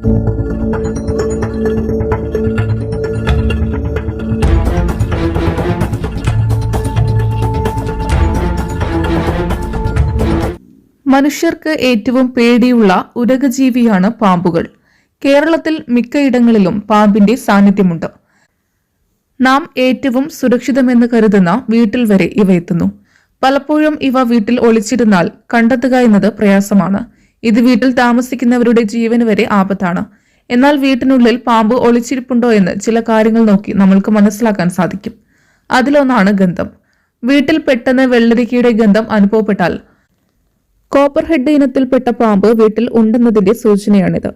മനുഷ്യർക്ക് ഏറ്റവും പേടിയുള്ള ഉരകജീവിയാണ് പാമ്പുകൾ. കേരളത്തിൽ മിക്കയിടങ്ങളിലും പാമ്പിന്റെ സാന്നിധ്യമുണ്ട്. നാം ഏറ്റവും സുരക്ഷിതമെന്ന് കരുതുന്ന വീട്ടിൽ വരെ ഇവ എത്തുന്നു പലപ്പോഴും ഇവ വീട്ടിൽ ഒളിച്ചിരുന്നാൽ കണ്ടെത്തുക എന്നത് പ്രയാസമാണ്. ഇത് വീട്ടിൽ താമസിക്കുന്നവരുടെ ജീവന് വരെ ആപത്താണ്. എന്നാൽ വീട്ടിനുള്ളിൽ പാമ്പ് ഒളിച്ചിരിപ്പുണ്ടോ എന്ന് ചില കാര്യങ്ങൾ നോക്കി നമ്മൾക്ക് മനസ്സിലാക്കാൻ സാധിക്കും. അതിലൊന്നാണ് ഗന്ധം. വീട്ടിൽ പെട്ടെന്ന് വെള്ളരിക്കയുടെ ഗന്ധം അനുഭവപ്പെട്ടാൽ കോപ്പർ ഹെഡ് ഇനത്തിൽപ്പെട്ട പാമ്പ് വീട്ടിൽ ഉണ്ടെന്നതിന്റെ സൂചനയാണിത്.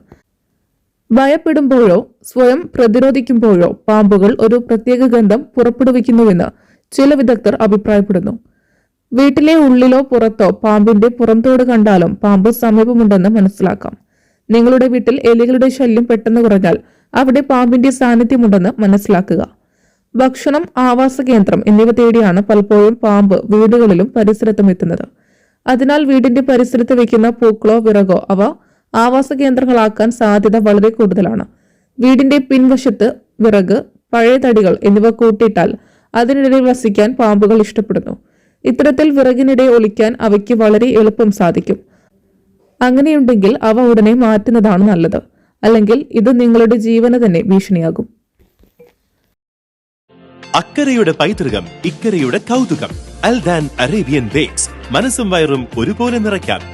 ഭയപ്പെടുമ്പോഴോ സ്വയം പ്രതിരോധിക്കുമ്പോഴോ പാമ്പുകൾ ഒരു പ്രത്യേക ഗന്ധം പുറപ്പെടുവിക്കുന്നുവെന്ന് ചില വിദഗ്ധർ അഭിപ്രായപ്പെടുന്നു. വീട്ടിലെ ഉള്ളിലോ പുറത്തോ പാമ്പിന്റെ പുറംതോട് കണ്ടാലും പാമ്പ് സമീപമുണ്ടെന്ന് മനസ്സിലാക്കാം. നിങ്ങളുടെ വീട്ടിൽ എലികളുടെ ശല്യം പെട്ടെന്ന് കുറഞ്ഞാൽ അവിടെ പാമ്പിന്റെ സാന്നിധ്യമുണ്ടെന്ന് മനസ്സിലാക്കുക. ഭക്ഷണം ആവാസ കേന്ദ്രം എന്നിവ തേടിയാണ് പലപ്പോഴും പാമ്പ് വീടുകളിലും പരിസരത്തും എത്തുന്നത്. അതിനാൽ വീടിന്റെ പരിസരത്ത് വയ്ക്കുന്ന പൂക്കളോ വിറകോ അവ ആവാസ കേന്ദ്രങ്ങളാക്കാൻ സാധ്യത വളരെ കൂടുതലാണ്. വീടിന്റെ പിൻവശത്ത് വിറക് പഴയ തടികൾ എന്നിവ കൂട്ടിയിട്ടാൽ അതിനിടയിൽ വസിക്കാൻ പാമ്പുകൾ ഇഷ്ടപ്പെടുന്നു. ഇത്തരത്തിൽ വിറകിനിടെ ഒളിക്കാൻ അവയ്ക്ക് വളരെ എളുപ്പം സാധിക്കും. അങ്ങനെയുണ്ടെങ്കിൽ അവ ഉടനെ മാറ്റുന്നതാണ് നല്ലത്. അല്ലെങ്കിൽ ഇത് നിങ്ങളുടെ ജീവന് തന്നെ ഭീഷണിയാകും. അക്കരയുടെ പൈതൃകം ഇക്കരയുടെ കൗതുകം. Aldan Arabian bakes. മനസ്സും വയറും ഒരുപോലെ നിറയ്ക്കാം.